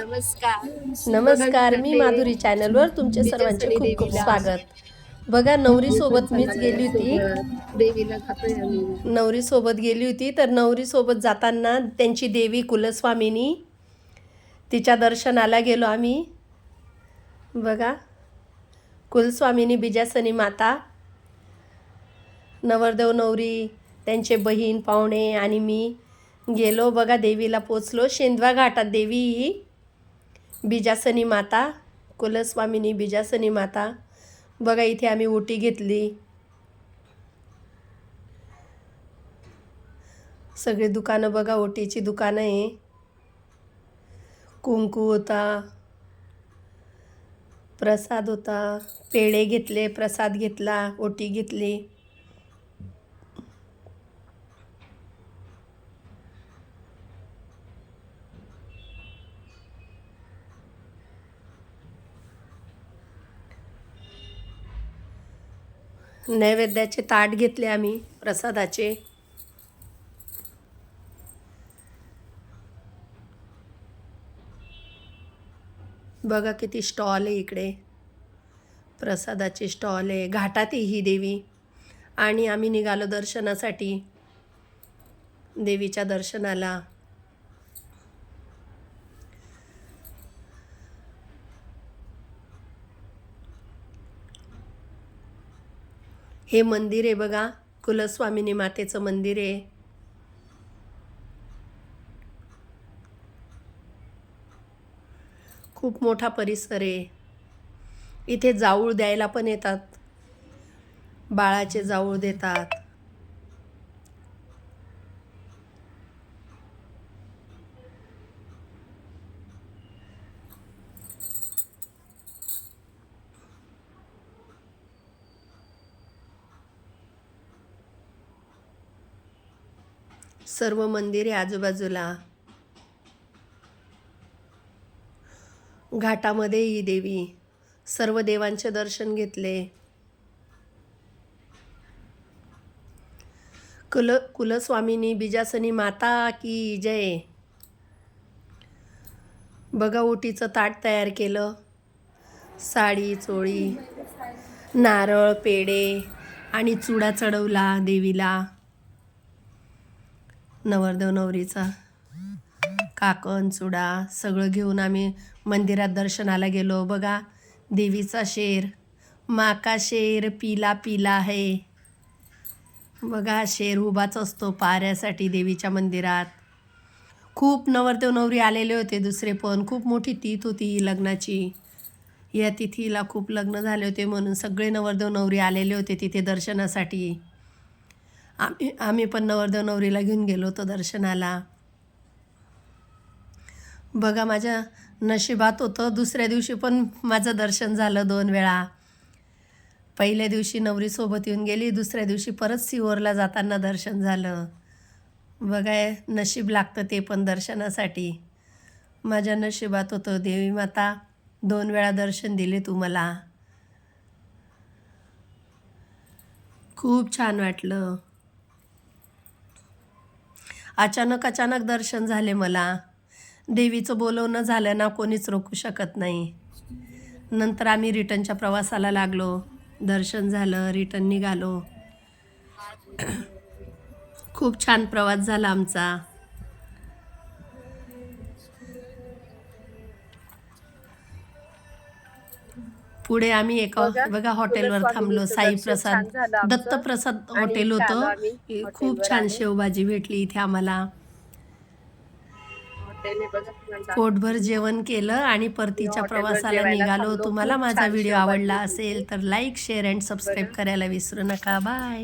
नमस्कार. नमस्कार मी माधुरी चॅनलवर तुमचे सर्वांचे खूप खूप स्वागत. बघा नवरी सोबत मीच गेली होती. नवरी सोबत गेली होती तर नवरी सोबत जाताना त्यांची देवी कुलस्वामिनी तिच्या दर्शनाला गेलो आम्ही. बघा कुलस्वामिनी बिजासनी माता नवरदेव नवरी त्यांचे बहीण पाहुणे आणि मी गेलो. बघा देवीला पोचलो. शेंदवा घाटात देवी ही बिजासनी माता कुलस्वामिनी बिजासनी माता बघा इथे आम्ही ओटी घेतली. सगळे दुकानं बघा ओटीची दुकानं आहे. कुंकू होता प्रसाद होता पेढे घेतले प्रसाद घेतला ओटी घेतली. नैवेद्याचे ताट घेतले आम्ही प्रसादाचे. बघा किती स्टॉल आहे इकडे. प्रसादाचे स्टॉल आहे. घाटात आहे ही देवी. आणि आम्ही निघालो दर्शनासाठी. देवीच्या दर्शनाला. हे मंदिर आहे बघा. कुलस्वामिनी मातेचं मंदिर आहे. खूप मोठा परिसर आहे. इथे जाऊळ द्यायला पण येतात. बाळाचे जाऊळ देतात. सर्व मंदिरे आजूबाजूला. घाटामध्ये ही देवी. सर्व देवांचे दर्शन घेतले. कुल कुलस्वामिनी बिजासनी माता की जय. बघा ओटीचं ताट तयार केलं. साडी चोळी नारळ पेढे आणि चुडा चढवला देवीला. नवरदेव नवरीचा. काकण चुडा सगळं घेऊन आम्ही मंदिरात दर्शनाला गेलो. बघा देवीचा शेर माका शेर पिला पिला आहे बघा शेर उभाच असतो पाऱ्यासाठी देवीच्या मंदिरात. खूप नवरदेव नवरी आलेले होते दुसरे पण. खूप मोठी तीत होती लग्नाची. या तिथीला खूप लग्न झाले होते म्हणून सगळे नवरदेव नवरी आलेले होते तिथे दर्शनासाठी. आम्ही आम्ही पण नवरदेव नवरीला घेऊन गेलो होतो दर्शनाला. बघा माझ्या नशिबात होतं. दुसऱ्या दिवशी पण माझं दर्शन झालं दोन वेळा. पहिल्या दिवशी नवरीसोबत येऊन गेली दुसऱ्या दिवशी परत सिवोरला जाताना दर्शन झालं. बघा नशीब लागतं ते पण दर्शनासाठी. माझ्या नशिबात होतं. देवी माता दोन वेळा दर्शन दिले तू मला. खूप छान वाटलं. अचानक अचानक दर्शन झाले मला. देवीचं बोलवणं झालं ना कोणीच रोखू शकत नाही. नंतर आम्ही रिटर्नच्या प्रवासाला लागलो. दर्शन झालं रिटर्न निघालो. खूप छान प्रवास झाला आमचा. पुढे आम्ही एका बघा, हॉटेलवर थांबलो. साई प्रसाद. दत्तप्रसाद हॉटेल होतं. खूप छान शेवभाजी भेटली इथे आम्हाला. पोटभर जेवण केलं आणि परतीच्या प्रवासाला निघालो. तुम्हाला माझा व्हिडिओ आवडला. असेल तर लाईक शेअर अँड सबस्क्राईब. करायला विसरू नका. बाय